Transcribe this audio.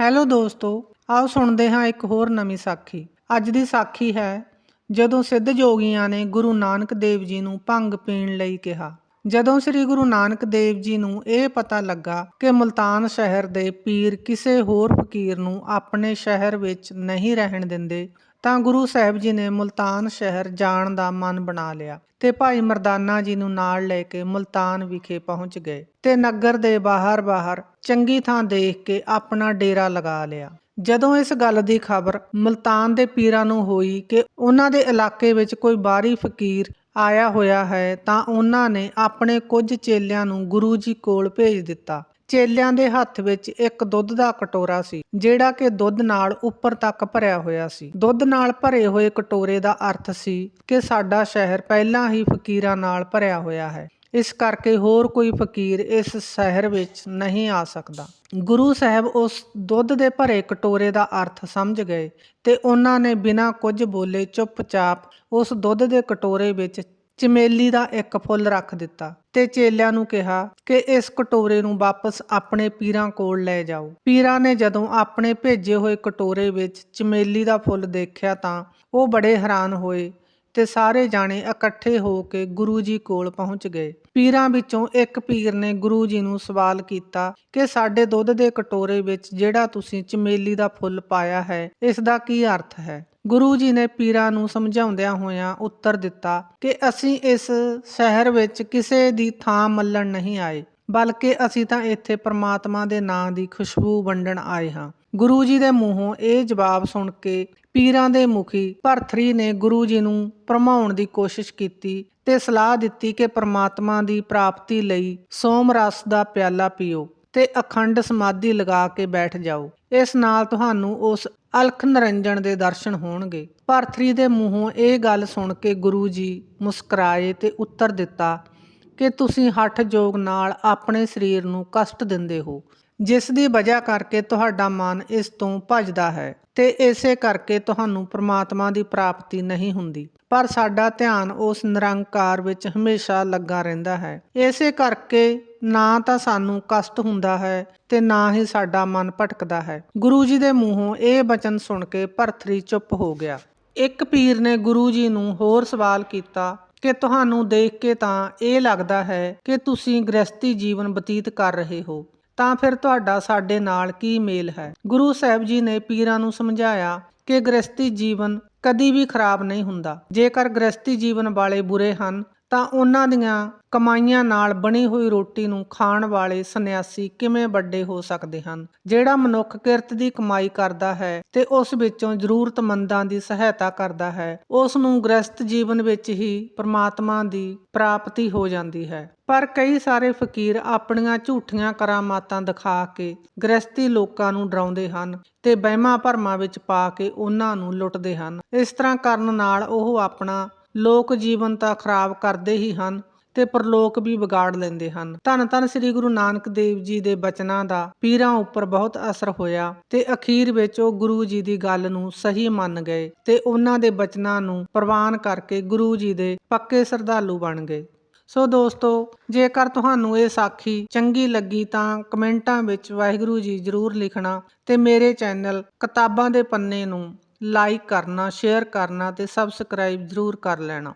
Hello ਦੋਸਤੋ, ਆਓ ਸੁਣਦੇ ਹਾਂ ਇੱਕ ਹੋਰ ਨਵੀਂ ਸਾਖੀ। ਅੱਜ ਦੀ ਸਾਖੀ ਹੈ, ਜਦੋਂ ਸਿੱਧ ਜੋਗੀਆਂ ਨੇ ਗੁਰੂ ਨਾਨਕ ਦੇਵ ਜੀ ਨੂੰ ਭੰਗ ਪੀਣ ਲਈ ਕਿਹਾ। ਜਦੋਂ ਸ੍ਰੀ ਗੁਰੂ ਨਾਨਕ ਦੇਵ ਜੀ ਨੂੰ ਇਹ ਪਤਾ ਲੱਗਾ ਕਿ ਮੁਲਤਾਨ ਸ਼ਹਿਰ ਦੇ ਪੀਰ ਕਿਸੇ ਹੋਰ ਫਕੀਰ ਨੂੰ ਆਪਣੇ ਸ਼ਹਿਰ ਵਿੱਚ ਨਹੀਂ ਰਹਿਣ ਦਿੰਦੇ ਤਾਂ ਗੁਰੂ ਸਾਹਿਬ ਜੀ ਨੇ ਮੁਲਤਾਨ ਸ਼ਹਿਰ ਜਾਣ ਦਾ ਮਨ ਬਣਾ ਲਿਆ ਤੇ ਭਾਈ ਮਰਦਾਨਾ ਜੀ ਨੂੰ ਨਾਲ ਲੈ ਕੇ ਮੁਲਤਾਨ ਵਿਖੇ ਪਹੁੰਚ ਗਏ ਤੇ ਨਗਰ ਦੇ ਬਾਹਰ-ਬਾਹਰ ਚੰਗੀ ਥਾਂ ਦੇਖ ਕੇ ਆਪਣਾ ਡੇਰਾ ਲਗਾ ਲਿਆ। ਜਦੋਂ ਇਸ ਗੱਲ ਦੀ ਖਬਰ ਮੁਲਤਾਨ ਦੇ ਪੀਰਾਂ ਨੂੰ ਹੋਈ ਕਿ ਉਹਨਾਂ ਦੇ ਇਲਾਕੇ ਵਿੱਚ ਕੋਈ ਬਾਹਰੀ ਫਕੀਰ ਆਇਆ ਹੋਇਆ ਹੈ ਤਾਂ ਉਹਨਾਂ ਨੇ ਆਪਣੇ ਕੁਝ ਚੇਲਿਆਂ ਨੂੰ ਗੁਰੂ ਜੀ ਕੋਲ ਭੇਜ ਦਿੱਤਾ ਚੇਲਿਆਂ ਦੇ ਹੱਥ ਵਿੱਚ ਇੱਕ ਦੁੱਧ ਦਾ ਕਟੋਰਾ ਸੀ, ਜਿਹੜਾ ਕਿ ਦੁੱਧ ਨਾਲ ਉੱਪਰ ਤੱਕ ਭਰਿਆ ਹੋਇਆ ਸੀ। ਦੁੱਧ ਨਾਲ ਭਰੇ ਹੋਏ ਕਟੋਰੇ ਦਾ ਅਰਥ ਸੀ ਕਿ ਸਾਡਾ ਸ਼ਹਿਰ ਪਹਿਲਾਂ ਹੀ ਫਕੀਰਾਂ ਨਾਲ ਭਰਿਆ ਹੋਇਆ ਹੈ। ਇਸ ਕਰਕੇ ਹੋਰ ਕੋਈ ਫਕੀਰ ਇਸ ਸ਼ਹਿਰ ਵਿੱਚ ਨਹੀਂ ਆ ਸਕਦਾ। ਗੁਰੂ ਸਾਹਿਬ ਉਸ ਦੁੱਧ ਦੇ ਭਰੇ ਕਟੋਰੇ ਦਾ ਅਰਥ ਸਮਝ ਗਏ ਤੇ ਉਹਨਾਂ ਨੇ ਬਿਨਾਂ ਕੁਝ ਬੋਲੇ ਚੁੱਪਚਾਪ ਉਸ ਦੁੱਧ ਦੇ ਕਟੋਰੇ ਵਿੱਚ ਚਮੇਲੀ ਦਾ ਇੱਕ ਫੁੱਲ ਰੱਖ ਦਿੱਤਾ ਤੇ ਚੇਲਿਆਂ ਨੂੰ ਕਿਹਾ ਕਿ ਇਸ ਕਟੋਰੇ ਨੂੰ ਵਾਪਸ ਆਪਣੇ ਪੀਰਾਂ ਕੋਲ ਲੈ ਜਾਓ। ਪੀਰਾਂ ਨੇ ਜਦੋਂ ਆਪਣੇ ਭੇਜੇ ਹੋਏ ਕਟੋਰੇ ਵਿੱਚ ਚਮੇਲੀ ਦਾ ਫੁੱਲ ਦੇਖਿਆ ਤਾਂ ਉਹ ਬੜੇ ਹੈਰਾਨ ਹੋਏ ਤੇ ਸਾਰੇ ਜਾਣੇ ਇਕੱਠੇ ਹੋ ਕੇ ਗੁਰੂ ਜੀ ਕੋਲ ਪਹੁੰਚ ਗਏ। ਪੀਰਾਂ ਵਿੱਚੋਂ ਇੱਕ ਪੀਰ ਨੇ ਗੁਰੂ ਜੀ ਨੂੰ ਸਵਾਲ ਕੀਤਾ ਕਿ ਸਾਡੇ ਦੁੱਧ ਦੇ ਕਟੋਰੇ ਵਿੱਚ ਜਿਹੜਾ ਤੁਸੀਂ ਚਮੇਲੀ ਦਾ ਫੁੱਲ ਪਾਇਆ ਹੈ ਇਸ ਦਾ ਕੀ ਅਰਥ ਹੈ? ਗੁਰੂ ਜੀ ਨੇ ਪੀਰਾਂ ਨੂੰ ਸਮਝਾਉਂਦਿਆਂ ਹੋਇਆਂ ਉੱਤਰ ਦਿੱਤਾ ਕਿ ਅਸੀਂ ਇਸ ਸ਼ਹਿਰ ਵਿੱਚ ਕਿਸੇ ਦੀ ਥਾਂ ਮੱਲਣ ਨਹੀਂ ਆਏ, ਬਲਕਿ ਅਸੀਂ ਤਾਂ ਇੱਥੇ ਪ੍ਰਮਾਤਮਾ ਦੇ ਨਾਂ ਦੀ ਖੁਸ਼ਬੂ ਵੰਡਣ ਆਏ ਹਾਂ। ਗੁਰੂ ਜੀ ਦੇ ਮੂੰਹੋਂ ਇਹ ਜਵਾਬ ਸੁਣ ਕੇ ਪੀਰਾਂ ਦੇ ਮੁਖੀ ਭਰਥਰੀ ਨੇ ਗੁਰੂ ਜੀ ਨੂੰ ਭਰਮਾਉਣ ਦੀ ਕੋਸ਼ਿਸ਼ ਕੀਤੀ ਤੇ ਸਲਾਹ ਦਿੱਤੀ ਕਿ ਪ੍ਰਮਾਤਮਾ ਦੀ ਪ੍ਰਾਪਤੀ ਲਈ ਸੋਮ ਰਸ ਦਾ ਪਿਆਲਾ ਪੀਓ ਤੇ ਅਖੰਡ ਸਮਾਧੀ ਲਗਾ ਕੇ ਬੈਠ ਜਾਓ। ਇਸ ਨਾਲ ਤੁਹਾਨੂੰ ਉਸ ਅਲਖ ਨਰੰਜਨ ਦੇ ਦਰਸ਼ਨ ਹੋਣਗੇ। ਭਰਥਰੀ ਦੇ ਮੂੰਹੋਂ ਇਹ ਗੱਲ ਸੁਣ ਕੇ ਗੁਰੂ ਜੀ ਮੁਸਕਰਾਏ ਤੇ ਉੱਤਰ ਦਿੱਤਾ ਕਿ ਤੁਸੀਂ ਹੱਠ ਜੋਗ ਨਾਲ ਆਪਣੇ ਸਰੀਰ ਨੂੰ ਕਸ਼ਟ ਦਿੰਦੇ ਹੋ। ਜਿਸ ਦੀ ਵਜ੍ਹਾ ਕਰਕੇ ਤੁਹਾਡਾ ਮਨ ਇਸ ਤੋਂ ਭੱਜਦਾ ਹੈ ਤੇ ਇਸੇ ਕਰਕੇ ਤੁਹਾਨੂੰ ਪ੍ਰਮਾਤਮਾ ਦੀ ਪ੍ਰਾਪਤੀ ਨਹੀਂ ਹੁੰਦੀ। ਪਰ ਸਾਡਾ ਧਿਆਨ ਉਸ ਨਿਰੰਕਾਰ ਵਿੱਚ ਹਮੇਸ਼ਾ ਲੱਗਾ ਰਹਿੰਦਾ ਹੈ। ਇਸੇ ਕਰਕੇ ਨਾ ਤਾਂ ਸਾਨੂੰ ਕਸ਼ਟ ਹੁੰਦਾ ਹੈ ਤੇ ਨਾ ਹੀ ਸਾਡਾ ਮਨ ਭਟਕਦਾ ਹੈ। ਗੁਰੂ ਜੀ ਦੇ ਮੂੰਹੋਂ ਇਹ ਬਚਨ ਸੁਣ ਕੇ ਭਰਥਰੀ ਚੁੱਪ ਹੋ ਗਿਆ। ਇੱਕ ਪੀਰ ਨੇ ਗੁਰੂ ਜੀ ਨੂੰ ਹੋਰ ਸਵਾਲ ਕੀਤਾ ਕਿ ਤੁਹਾਨੂੰ ਦੇਖ ਕੇ ਤਾਂ ਇਹ ਲੱਗਦਾ ਹੈ ਕਿ ਤੁਸੀਂ ਗ੍ਰਸਤੀ ਜੀਵਨ ਬਤੀਤ ਕਰ ਰਹੇ ਹੋ। ਤਾਂ ਫਿਰ ਤੁਹਾਡਾ ਸਾਡੇ ਨਾਲ ਕੀ ਮੇਲ ਹੈ? ਗੁਰੂ ਸਾਹਿਬ ਜੀ ਨੇ ਪੀਰਾਂ ਨੂੰ ਸਮਝਾਇਆ ਕਿ ਗ੍ਰਸਤੀ ਜੀਵਨ ਕਦੀ ਵੀ ਖਰਾਬ ਨਹੀਂ ਹੁੰਦਾ। ਜੇਕਰ ਗ੍ਰਸਤੀ ਜੀਵਨ ਵਾਲੇ ਬੁਰੇ ਹਨ ਤਾਂ ਉਹਨਾਂ ਦੀਆਂ ਕਮਾਈਆਂ ਨਾਲ ਬਣੀ ਹੋਈ ਰੋਟੀ ਨੂੰ ਖਾਣ ਵਾਲੇ ਸੰਨਿਆਸੀ ਕਿਵੇਂ ਵੱਡੇ ਹੋ ਸਕਦੇ ਹਨ? ਜਿਹੜਾ ਮਨੁੱਖ ਕਿਰਤ ਦੀ ਕਮਾਈ ਕਰਦਾ ਹੈ ਤੇ ਉਸ ਵਿੱਚੋਂ ਜ਼ਰੂਰਤਮੰਦਾਂ ਦੀ ਸਹਾਇਤਾ ਕਰਦਾ ਹੈ, ਉਸ ਨੂੰ ਗ੍ਰਸਤ ਜੀਵਨ ਵਿੱਚ ਹੀ ਪ੍ਰਮਾਤਮਾ ਦੀ ਪ੍ਰਾਪਤੀ ਹੋ ਜਾਂਦੀ ਹੈ। ਪਰ ਕਈ ਸਾਰੇ ਫਕੀਰ ਆਪਣੀਆਂ ਝੂਠੀਆਂ ਕਰਾਮਾਤਾਂ ਦਿਖਾ ਕੇ ਗ੍ਰਸਤੀ ਲੋਕਾਂ ਨੂੰ ਡਰਾਉਂਦੇ ਹਨ ਤੇ ਵਹਿਮਾਂ ਭਰਮਾਂ ਵਿੱਚ ਪਾ ਕੇ ਉਹਨਾਂ ਨੂੰ ਲੁੱਟਦੇ ਹਨ। ਇਸ ਤਰ੍ਹਾਂ ਕਰਨ ਨਾਲ ਉਹ ਆਪਣਾ ਲੋਕ ਜੀਵਨ ਤਾਂ ਖਰਾਬ ਕਰਦੇ ਹੀ ਹਨ ਤੇ ਪਰਲੋਕ ਵੀ ਵਿਗਾੜ ਲੈਂਦੇ ਹਨ। ਧੰਨ ਧੰਨ ਸ੍ਰੀ ਗੁਰੂ ਨਾਨਕ ਦੇਵ ਜੀ ਦੇ ਬਚਨਾਂ ਦਾ ਪੀਰਾਂ ਉੱਪਰ ਬਹੁਤ ਅਸਰ ਹੋਇਆ ਤੇ ਅਖੀਰ ਵਿੱਚ ਉਹ ਗੁਰੂ ਜੀ ਦੀ ਗੱਲ ਨੂੰ ਸਹੀ ਮੰਨ ਗਏ ਤੇ ਉਹਨਾਂ ਦੇ ਬਚਨਾਂ ਨੂੰ ਪ੍ਰਵਾਨ ਕਰਕੇ ਗੁਰੂ ਜੀ ਦੇ ਪੱਕੇ ਸਰਧਾਲੂ ਬਣ ਗਏ। ਸੋ ਦੋਸਤੋ, ਜੇਕਰ ਤੁਹਾਨੂੰ ਇਹ ਸਾਖੀ ਚੰਗੀ ਲੱਗੀ ਤਾਂ ਕਮੈਂਟਾਂ ਵਿੱਚ ਵਾਹਿਗੁਰੂ ਜੀ ਜ਼ਰੂਰ ਲਿਖਣਾ ਤੇ ਮੇਰੇ ਚੈਨਲ ਕਿਤਾਬਾਂ ਦੇ ਪੰਨੇ ਨੂੰ ਲਾਈਕ ਕਰਨਾ ਸ਼ੇਅਰ ਕਰਨਾ ਅਤੇ ਸਬਸਕ੍ਰਾਈਬ ਜ਼ਰੂਰ ਕਰ ਲੈਣਾ।